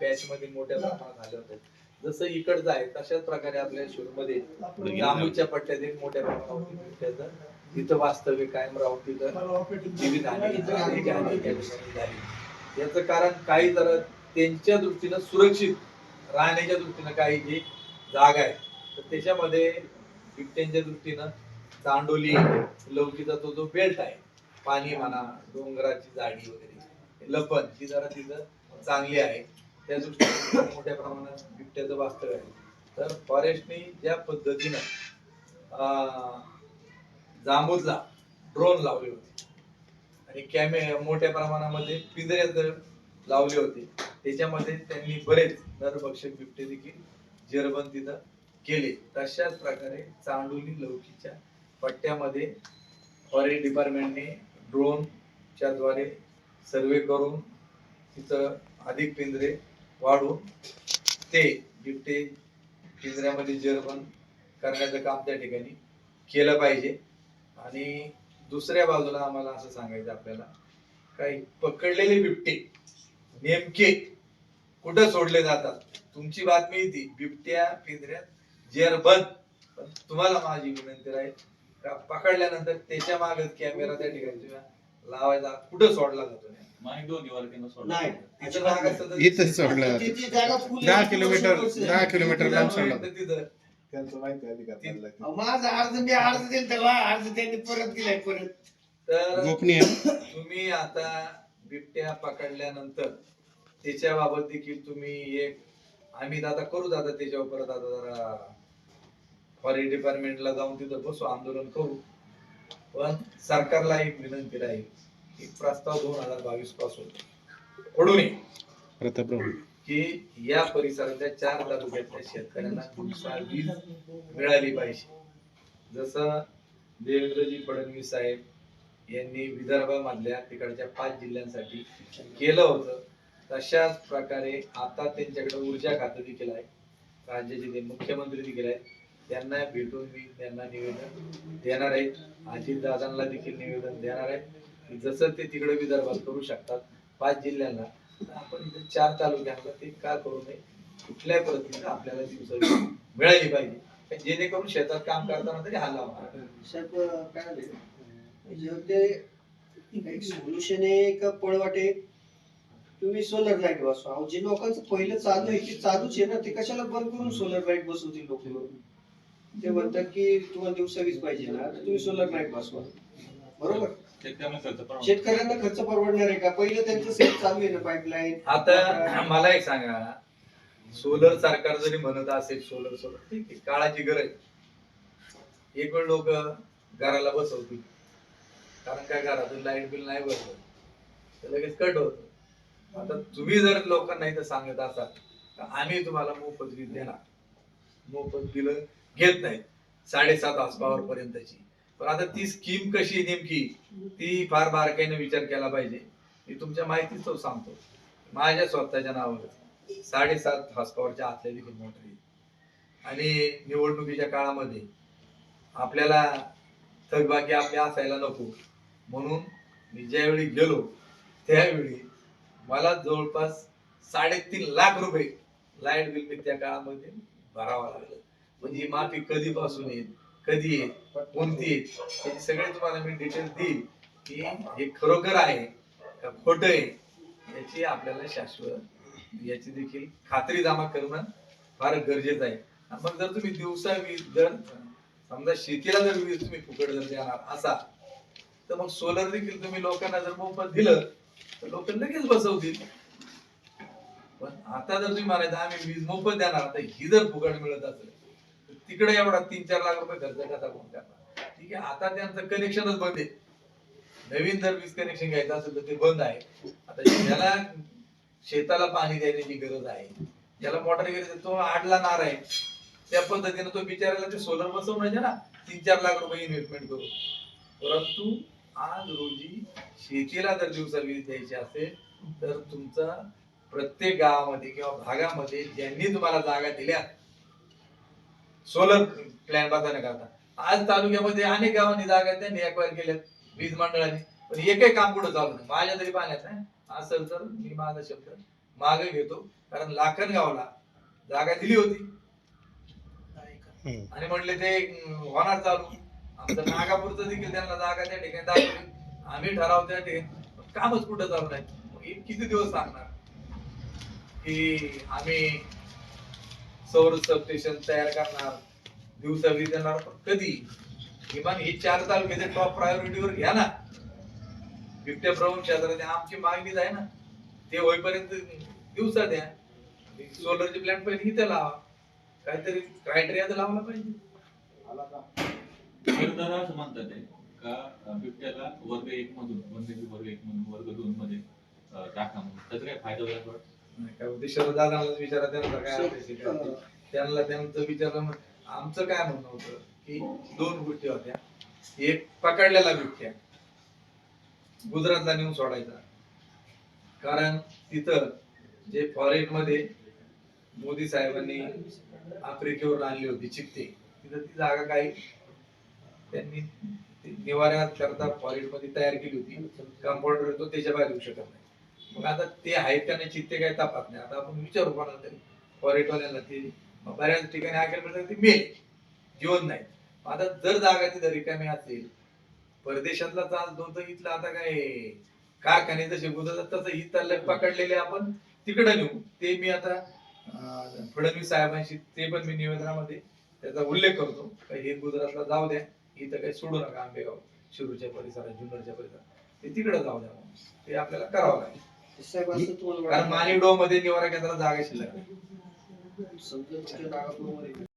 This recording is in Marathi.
पॅच मध्ये मोठ्या प्रमाणात आले होते. जसं इकडचं आहे तशाच प्रकारे आपल्या शिरूरमध्ये लांबूच्या पट्ट्यात एक मोठ्या प्रमाणावरती बिबट्याचं तिथं वास्तव्य कायम राहून तिथं जीवित हानी झाली. याचं कारण काही जरा त्यांच्या दृष्टीनं सुरक्षित राहण्याच्या दृष्टीनं काही जी जागा आहे तर त्याच्यामध्ये बिबट्यांच्या दृष्टीनं चांडोली लवकीचा तो जो बेल्ट आहे पाणी म्हणा डोंगराची जाडी वगैरे लपण ही जरा तिथं चांगली आहे. त्या दृष्टीने मोठ्या प्रमाणात बिबट्याचं वास्तव्य आहे. तर फॉरेस्टने ज्या पद्धतीनं अं, जांबूजला ड्रोन लावले होते आणि कॅमे मोठ्या प्रमाणामध्ये पिंजरे लावले होते त्याच्यामध्ये त्यांनी बरेच नरभक्षक बिबटे देखील जेरबंद तिथं केले. तशाच प्रकारे चांडोली लौकीच्या पट्ट्यामध्ये फॉरेस्ट डिपार्टमेंटने ड्रोनच्या द्वारे सर्वे करून तिथं अधिक पिंजरे वाढून ते बिबटे पिंजऱ्यामध्ये जेरबंद करण्याचं काम त्या ठिकाणी केलं पाहिजे. आणि दुसऱ्या बाजूला आम्हाला असं सांगायचं आपल्याला काही पकडलेले बिबटे नेमके कुठं सोडले जातात? तुमची बातमी ती बिबट्या पिंजऱ्यात जेरबंद पण तुम्हाला माझी विनंती राहील का पकडल्यानंतर त्याच्या मागच कॅमेरा त्या ठिकाणी लावायचा कुठं सोडला जातो नाही. वर्षांना सोडलं. त्याच्या दहा किलोमीटर. दहा किलोमीटर लांब सोडलं. त्यांचं माहिती माझा अर्ज मी अर्ज दिला त्याला अर्ज त्यांनी परत दिलाय परत. तर गोपनीय. तुम्ही आता बिबट्या पकडल्यानंतर त्याच्याबाबत देखील तुम्ही एक आम्ही आता करू आता त्याच्यावर परत आता जरा फॉरेस्ट डिपार्टमेंटला जाऊन तिथं बसू आंदोलन करू. पण सरकारला एक विनंती राहील. प्रस्ताव दोन हजार बावीसपासून. पडू नये. प्रतापराव. की या परिसरातल्या चार तालुक्यातल्या शेतकऱ्यांना दिवसा वीज मिळाली पाहिजे. जसं देवेंद्रजी फडणवीस साहेब यांनी विदर्भामधल्या तिकडच्या पाच जिल्ह्यांसाठी केलं होतं तशाच प्रकारे आता त्यांच्याकडे ऊर्जा खातं देखील आहे राज्याचे ते मुख्यमंत्री देखील आहेत. त्यांना भेटून मी त्यांना निवेदन देणार आहे. अजित दादांना देखील निवेदन देणार आहे. जसं ते तिकडे विदर्भात करू शकतात पाच जिल्ह्यांना आपण इथे चार तालुक्यांना ते का करू नये? कुठल्याही पद्धतीने आपल्याला दिवसा मिळाली पाहिजे. जेणेकरून शेतात काम करताना तरी हा साहेब काय झाले ते एक सोल्युशन आहे का पळवाटे? तुम्ही सोलर लाइट बसवा जे लोकांचं पहिलं चालू आहे ते चालूच आहे ना ते कशाला बंद करून सोलर लाइट बसवतील लोक? ते म्हणतात की तुम्हाला दिवसा वीज पाहिजे ना तर तुम्ही सोलर लाइट बसवा बरोबर? शेतकऱ्यांना खर्च परवडतो. शेतकऱ्यांना खर्च परवडणार आहे का? पहिलं त्यांचं सेट चालू आहे ना पाईपलाईन आता मला एक सांगा. सोलर सरकार जरी म्हणत असेल सोलर सोलर ठीक आहे काळाची गरज एक वेळ लोक घराला बसवतील. कारण काय घरातून लाइट बिल नाही बसवत तर लगेच कट होत. आता तुम्ही जर लोकांना इथं सांगत असाल तर आम्ही तुम्हाला मोफत वीज देणार. मोफत बिल घेत नाही साडेसात हॉर्स पर्यंतची. पण आता ती स्कीम कशी आहे नेमकी ती फार बारकाईने विचार केला पाहिजे. मी तुमच्या माहितीच सांगतो. माझ्या स्वतःच्या नावावर साडेसात हॉर्स पॉवरच्या आतल्या देखील मोटर आणि निवडणुकीच्या काळामध्ये आपल्याला थकबाकी आपल्या असायला नको. म्हणून मी ज्यावेळी गेलो त्यावेळी मला जवळपास साडेतीन लाख रुपये लाइट बिल मी त्या काळामध्ये भरावं लागलं. म्हणजे ही माफी कधीपासून येईल? कधी येईल कोणती येईल याची सगळे तुम्हाला मी डिटेल देईल. की हे खरोखर आहे का खोट आहे याची आपल्याला शाश्वत याची देखील खात्री जमा करणं फार गरजेचं आहे. मग जर तुम्ही दिवसा वीज जर समजा शेतीला जर वीज तुम्ही फुकट जर देणार असा तर मग सोलर देखील तुम्ही लोकांना जर मोफत दिलं तर लोक लगेच बसवतील. पण आता जर तुम्ही म्हणायचं आम्ही वीज मोफत देणार आता ही जर फुकट मिळत असेल तिकडे एवढा तीन चार लाख रुपये खर्च कसा कोण करणार? ठीक आहे आता त्यांचं कनेक्शनच बंद आहे. नवीन जर वीज कनेक्शन घ्यायचं असेल तर ते बंद आहे. आता ज्याला शेताला पाणी देण्याची गरज आहे ज्याला मोटर वगैरे तो आडला नार आहे. त्या पद्धतीने तो बिचारायला ते सोलर बसवण्याचे ना तीन चार लाख रुपये इन्व्हेस्टमेंट करू परंतु आज रोजी शेतीला जर दिवसा वीज द्यायची असेल तर तुमचा प्रत्येक गावामध्ये किंवा भागामध्ये ज्यांनी तुम्हाला जागा दिल्या सोलर प्लॅन बसवण्याकरता आज तालुक्यामध्ये अनेक गावांनी जागा त्यांनी एक्वायर केल्यात वीज मंडळाने. पण एकही काम कुठं चालू नाही. माझ्या तरी पाण्यात नाही असेल तर मी माझा शब्द मागे घेतो. कारण लाखनगावला जागा दिली होती. आणि म्हणले ते होणार चालू. आमचं नागापूरचं देखील त्यांना जागा त्या ठिकाणी दाखवली. आम्ही ठराव त्या ठिकाणी कामच कुठं चालू नाही. मग किती दिवस सांगणार की आम्ही सौर सबस्टेशन तयार करणार दिवसा वीज देणार पण कधी? किमान हे चार तालुक्याचे टॉप प्रायोरिटीवर घ्या ना. बिबट्या प्रवण क्षेत्रात आमची मागणीच आहे ना. ते होईपर्यंत दिवसा द्या. सोलरचे प्लॅन पहिले इथे लावा. काहीतरी क्रायटेरिया तर लावला पाहिजे. असं म्हणतात ते का बिबट्याला वर्ग एक मधून वन्यजीव वर्ग एक मधून वर्ग दोन मध्ये टाका म्हणून. त्याचा काय फायदा होईल नाही शरदादांना विचारा त्यांचा काय अपेक्षित आहे. त्यांना त्यांचं विचारलं मग आमचं काय म्हणणं होतं की दोन गोष्टी होत्या. एक पकडलेला बिबट्या. गुजरातला नेऊन सोडायचा. कारण तिथं जे फॉरेस्टमध्ये मोदी साहेबांनी आफ्रिकेवर आणली होती चित्ते तिथं ती जागा काही त्यांनी ती निवाऱ्यात करता फॉरेस्टमध्ये तयार केली होती. कंपाऊंडर तो त्याच्या बाहेर येऊ शकत नाही. मग आता ते आहेत त्यांना चित्ते काय तपास नाही. आता आपण विचारू कोणाला तरी. फॉरेस्टवाल्यांना ते बऱ्याच ठिकाणी ऐकायला मिळतात ते मेल. जीवन नाही. आता जर जागा तिथं रिकामी असेल परदेशातला चाल दोन तर इथला आता काय कारखाने जसे गुजरात तसं इथलं पकडलेले आपण तिकडे नेऊ. ते मी आता फडणवीस साहेबांशी ते पण मी निवेदनामध्ये त्याचा उल्लेख करतो. हे गुजरातला जाऊ द्या. इथं काही सोडू नका आंबेगाव शिरूरच्या परिसरात जुन्नरच्या परिसरात. ते तिकडे जाऊ द्या ते आपल्याला करावं लागेल. साहेब असं तुम्हाला कारण मध्ये निवारा केंद्रात जागा शिल्लक. समजा नागापूरमध्ये